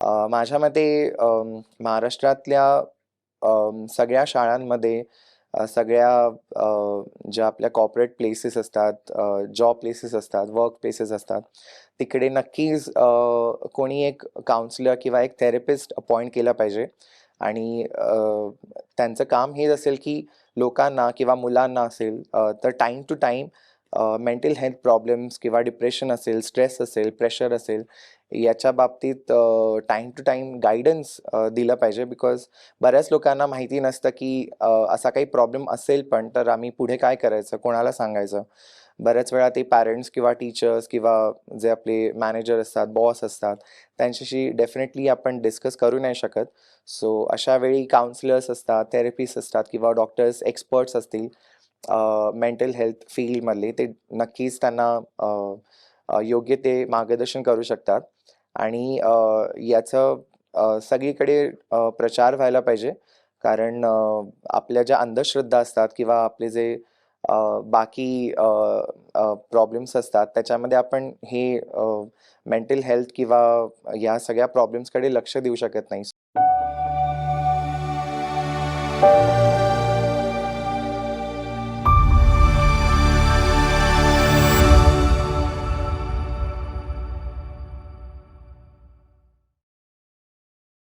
माझ्या मते महाराष्ट्रातल्या सगळ्या शाळांमध्ये सगळ्या ज्या आपल्या कॉर्पोरेट प्लेसेस असतात जॉब प्लेसेस असतात वर्क प्लेसेस असतात तिकडे नक्कीच कोणी एक काउन्सिलर किंवा एक थेरपिस्ट अपॉइंट केला पाहिजे. आणि त्यांचं काम हेच असेल की लोकांना किंवा मुलांना असेल तर time to time mental health problems किंवा डिप्रेशन असेल स्ट्रेस असेल प्रेशर असेल याच्या बाबतीत टाईम टू टाईम गायडन्स दिलं पाहिजे बिकॉज बऱ्याच लोकांना माहिती नसतं की असा काही प्रॉब्लेम असेल पण तर आम्ही पुढे काय करायचं कोणाला सांगायचं? बऱ्याच वेळा ते पॅरेंट्स किंवा टीचर्स किंवा जे आपले मॅनेजर असतात बॉस असतात त्यांच्याशी डेफिनेटली आपण डिस्कस करू नाही शकत. सो अशा वेळी काउन्सिलर्स असतात थेरपिस्ट असतात किंवा डॉक्टर्स एक्सपर्ट्स असतील मेंटल हेल्थ फील्डमधले ते नक्कीच त्यांना योग्य ते मार्गदर्शन करू शकतात. आणि याचं सगळीकडे प्रचार व्हायला पाहिजे. कारण आपल्या ज्या अंधश्रद्धा असतात किंवा आपले जे बाकी प्रॉब्लेम्स असतात त्याच्यामध्ये आपण हे मेंटल हेल्थ किंवा या सगळ्या प्रॉब्लेम्सकडे लक्ष देऊ शकत नाही.